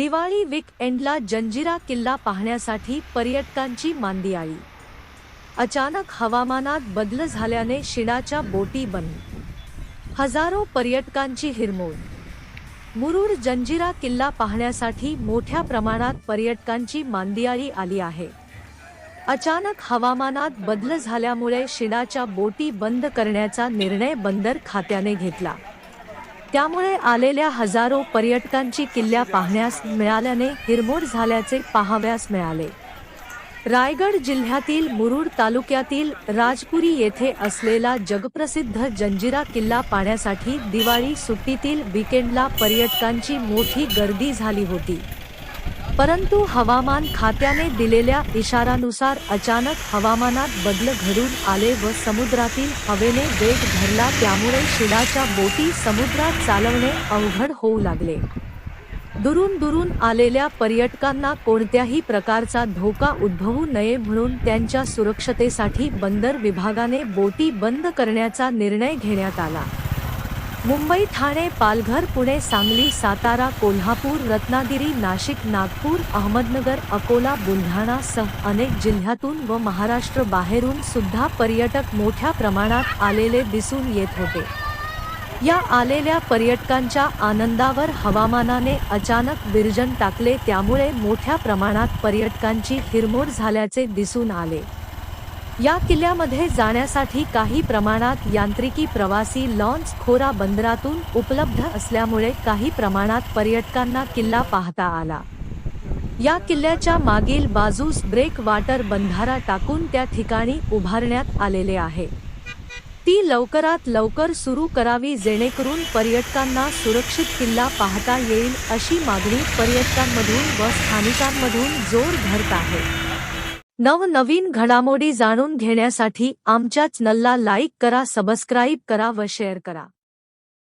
Diwali weak एंडला जंजिरा किल्ला पाहण्यासाठी पर्यटकांची मांदियाळी अचानक हवामानात बदल झाल्याने शिणाच्या बोटी बंद. हजारो पर्यटकांची हिरमोड. मुरुड जंजिरा किल्ला पाहण्यासाठी मोठ्या प्रमाणात पर्यटकांची मांदियाळी आली आहे. अचानक हवामानात बदल झाल्यामुळे शिणाच्या बोटी बंद करण्याचा निर्णय बंदर खात्याने घेतला. त्यामुळे आलेल्या हजारो पर्यटकांची किल्ल्या पाहण्यास मिळाल्याने हिरमोड झाल्याचे पाहाव्यास मिळाले. रायगड जिल्ह्यातील मुरुड तालुक्यातील राजपुरी येथे असलेला जगप्रसिद्ध जंजिरा किल्ला पाहण्यासाठी दिवाळी सुट्टीतील विकेंडला पर्यटकांची मोठी गर्दी झाली होती. परंतु हवामान खात्याने दिलेल्या इशारानुसार अचानक हवामानात बदल घडून आले व समुद्रातील हवेने वेग धरला त्यामुळे शिडाच्या बोटी समुद्रात चालवणे अवघड होऊ लागले. दुरून दुरून आलेल्या पर्यटकांना कोणत्याही प्रकारचा धोका उद्भवू नये म्हणून त्यांच्या सुरक्षतेसाठी बंदर विभागाने बोटी बंद करण्याचा निर्णय घेण्यात आला. मुंबई ठाणे पालघर पुणे सांगली सातारा कोल्हापूर रत्नागिरी नाशिक नागपूर अहमदनगर अकोला बुलढाणा सह अनेक जिल्ह्यातून व महाराष्ट्र बाहेरून सुद्धा पर्यटक मोठ्या प्रमाणात आलेले दिसून येत होते. या आलेल्या पर्यटकांच्या आनंदावर हवामानाने अचानक विरजन टाकले त्यामुळे मोठ्या प्रमाणात पर्यटकांची हिरमोड झाल्याचे दिसून आले. या किल्ल्यामध्ये जाण्यासाठी काही प्रमाणात यांत्रिकी प्रवासी लॉन्च खोरा बंदरातून उपलब्ध असल्यामुळे काही प्रमाणात पर्यटकांना किल्ला पाहता आला. या किल्ल्याच्या मागील बाजूस ब्रेक वाटर बंधारा टाकून त्या ठिकाणी उभारण्यात आलेले आहे. ती लवकरात लवकर सुरू करावी जेणेकरून पर्यटकांना सुरक्षित किल्ला पाहता येईल अशी मागणी पर्यटकांमधून व स्थानिकांमधून जोर धरत आहे. नवनवीन घडामोडी जाणून घेण्यासाठी आमच्या चॅनलला लाईक करा सबस्क्राईब करा व शेअर करा.